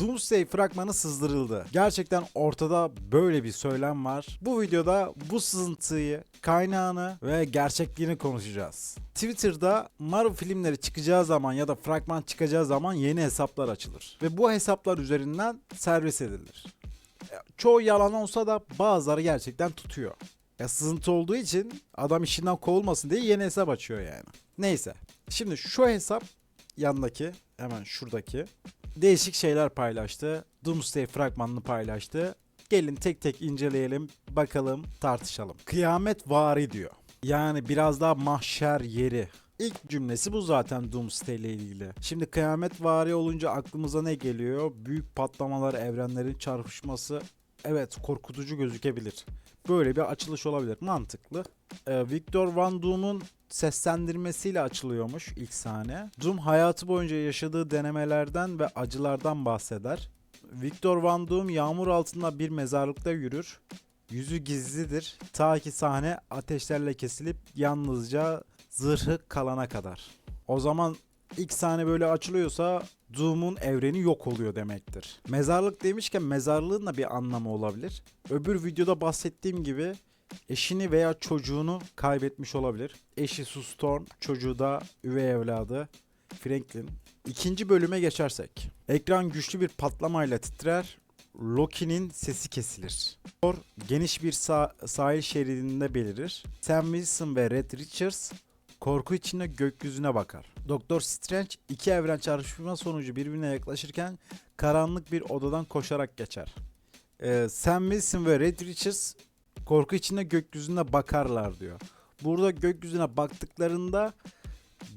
Doomsday fragmanı sızdırıldı. Gerçekten ortada böyle bir söylem var. Bu videoda bu sızıntıyı, kaynağını ve gerçekliğini konuşacağız. Twitter'da Marvel filmleri çıkacağı zaman ya da fragman çıkacağı zaman yeni hesaplar açılır. Ve bu hesaplar üzerinden servis edilir. E, Çoğu yalan olsa da bazıları gerçekten tutuyor. Ya sızıntı olduğu için adam işinden kovulmasın diye yeni hesap açıyor yani. Neyse. Şimdi şu hesap yandaki hemen şuradaki değişik şeyler paylaştı. Doomsday fragmanını paylaştı. Gelin tek tek inceleyelim, bakalım, tartışalım. Kıyamet vari diyor. Yani biraz daha mahşer yeri. İlk cümlesi bu zaten Doomsday ile ilgili. Şimdi kıyamet vari olunca aklımıza ne geliyor? Büyük patlamalar, evrenlerin çarpışması. Evet korkutucu gözükebilir. Böyle bir açılış olabilir. Mantıklı. Ee, Victor Van Doom'un seslendirmesiyle açılıyormuş ilk sahne. Doom hayatı boyunca yaşadığı denemelerden ve acılardan bahseder. Victor Van Doom yağmur altında bir mezarlıkta yürür. Yüzü gizlidir. Ta ki sahne ateşlerle kesilip yalnızca zırhı kalana kadar. O zaman ilk sahne böyle açılıyorsa Doom'un evreni yok oluyor demektir. Mezarlık demişken mezarlığın da bir anlamı olabilir. Öbür videoda bahsettiğim gibi eşini veya çocuğunu kaybetmiş olabilir. Eşi Sue çocuğu da üvey evladı Franklin. İkinci bölüme geçersek. Ekran güçlü bir patlamayla titrer. Loki'nin sesi kesilir. Thor geniş bir sah- sahil şeridinde belirir. Sam Wilson ve Red Richards korku içinde gökyüzüne bakar. Doktor Strange iki evren çarpışma sonucu birbirine yaklaşırken karanlık bir odadan koşarak geçer. Ee, Sam Wilson ve Red Richards korku içinde gökyüzüne bakarlar diyor. Burada gökyüzüne baktıklarında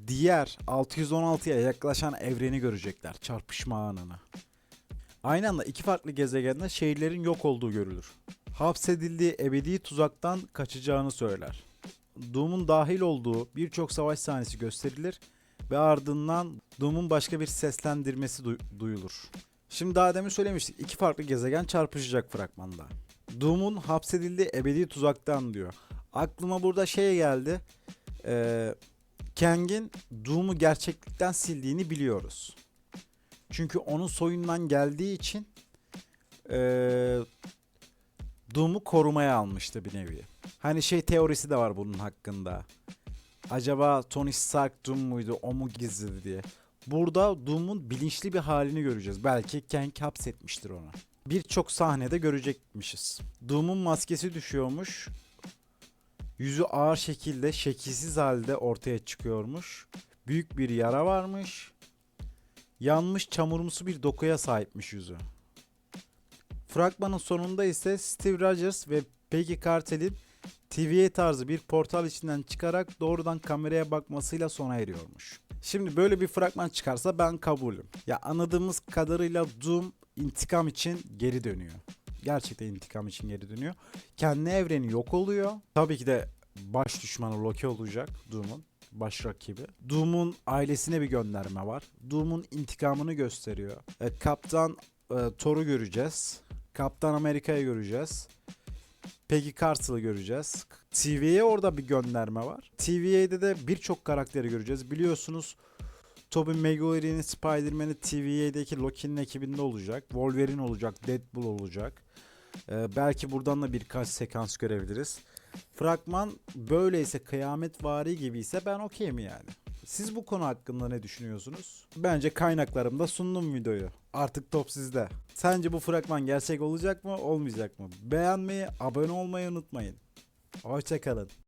diğer 616'ya yaklaşan evreni görecekler. Çarpışma anını. Aynı anda iki farklı gezegende şehirlerin yok olduğu görülür. Hapsedildiği ebedi tuzaktan kaçacağını söyler. Doom'un dahil olduğu birçok savaş sahnesi gösterilir ve ardından Doom'un başka bir seslendirmesi duy- duyulur. Şimdi daha demin söylemiştik iki farklı gezegen çarpışacak fragmanda. Doom'un hapsedildiği ebedi tuzaktan diyor. Aklıma burada şey geldi. Ee, Kang'in Doom'u gerçeklikten sildiğini biliyoruz. Çünkü onun soyundan geldiği için ee, Doom'u korumaya almıştı bir nevi. Hani şey teorisi de var bunun hakkında. Acaba Tony Stark Doom muydu o mu gizledi diye. Burada Doom'un bilinçli bir halini göreceğiz. Belki Kang hapsetmiştir onu. Birçok sahnede görecekmişiz. Doom'un maskesi düşüyormuş. Yüzü ağır şekilde şekilsiz halde ortaya çıkıyormuş. Büyük bir yara varmış. Yanmış çamurumsu bir dokuya sahipmiş yüzü. Fragmanın sonunda ise Steve Rogers ve Peggy Cartel'in TVA tarzı bir portal içinden çıkarak doğrudan kameraya bakmasıyla sona eriyormuş. Şimdi böyle bir fragman çıkarsa ben kabulüm. Ya anladığımız kadarıyla Doom intikam için geri dönüyor. Gerçekten intikam için geri dönüyor. Kendi evreni yok oluyor. Tabii ki de baş düşmanı Loki olacak Doom'un baş rakibi. Doom'un ailesine bir gönderme var. Doom'un intikamını gösteriyor. E, Kaptan e, Thor'u göreceğiz. Kaptan Amerika'yı göreceğiz. Peggy Carter'ı göreceğiz. TV'ye orada bir gönderme var. TV'de de birçok karakteri göreceğiz. Biliyorsunuz Tobey Maguire'in Spider-Man'i TV'deki Loki'nin ekibinde olacak. Wolverine olacak, Deadpool olacak. Ee, belki buradan da birkaç sekans görebiliriz. Fragman böyleyse kıyamet vari gibi ise ben okeyim yani. Siz bu konu hakkında ne düşünüyorsunuz? Bence kaynaklarımda sundum videoyu. Artık top sizde. Sence bu fragman gerçek olacak mı olmayacak mı? Beğenmeyi, abone olmayı unutmayın. Hoşçakalın.